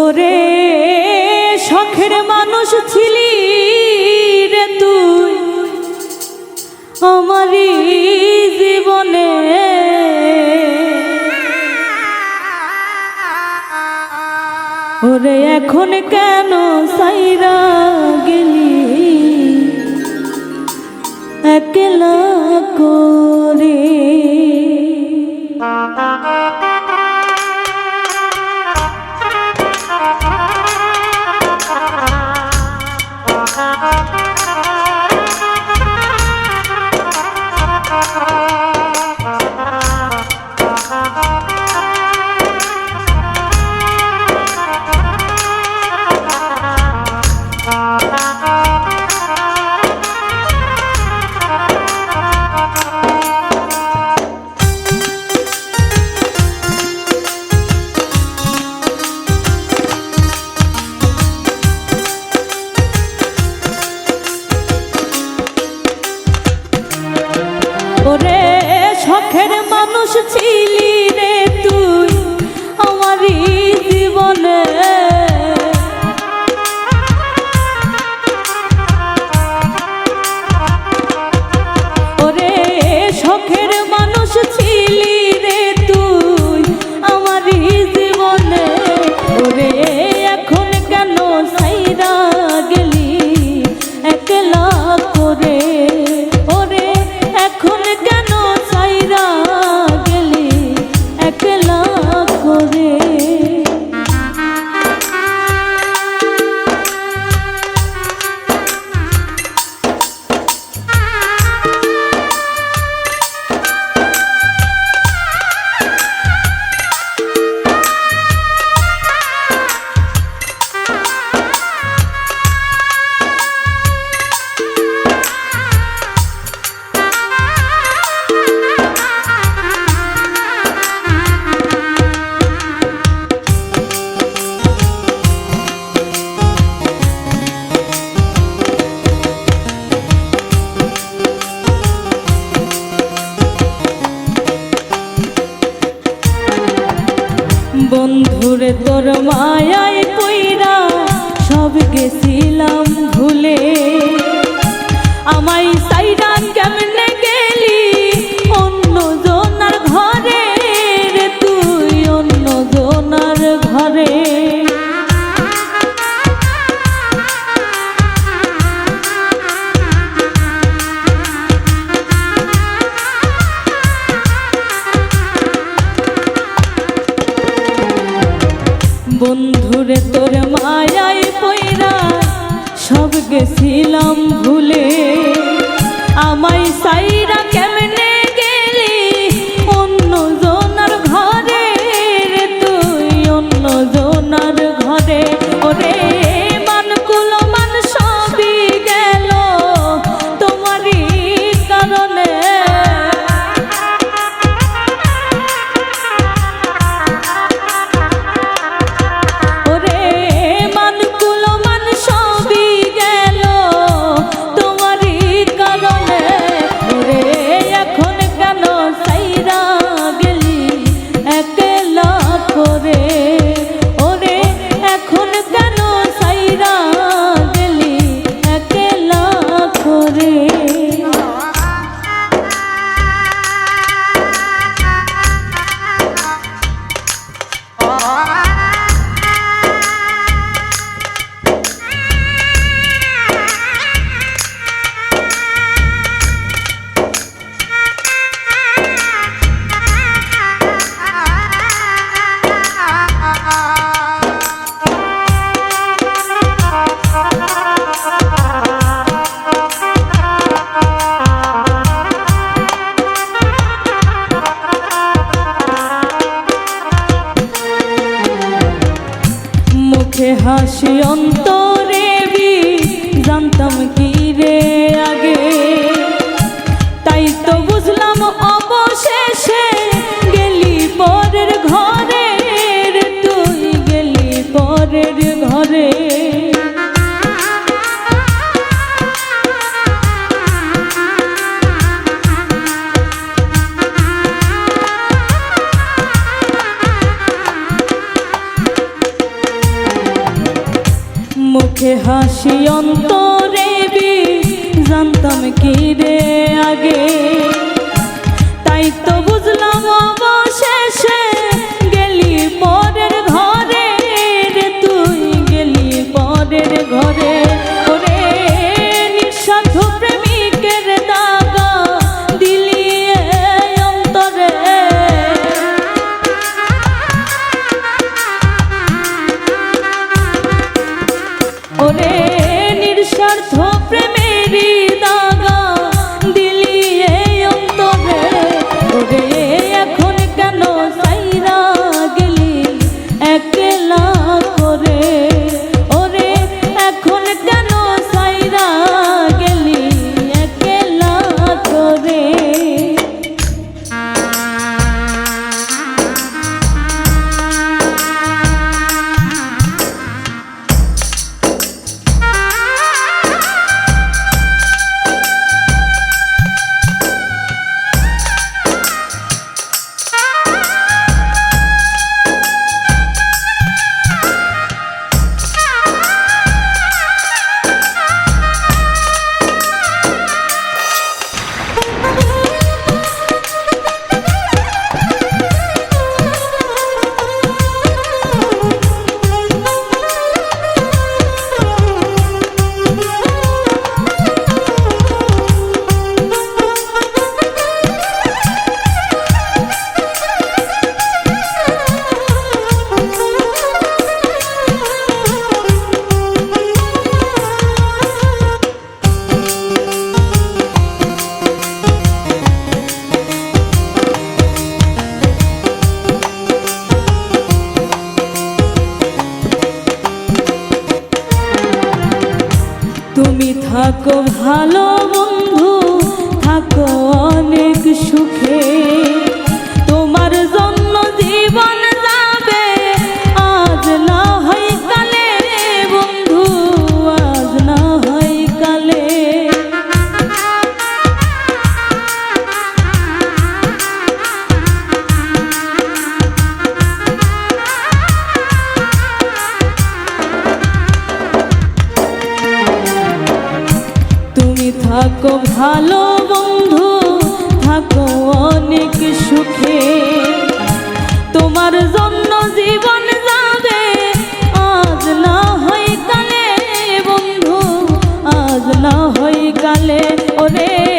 ওরে শখের মানুষ ছিলি রে তুই আমারই জীবনে। ওরে এখন কেন সাইরা গেলি? একলা করে। ছিল amai sa করে হাসি অন্তরে বি জানতাম কি রে আগে? তাই তো তুমি থাকো ভালো বন্ধু থাকো অনেক সুখে। থাকো ভালো বন্ধু, থাকো অনেক সুখে। তোমার জন্য জীবন যাবে, আজ না হয় কালে বন্ধু, আজ না হয় কালে ওরে।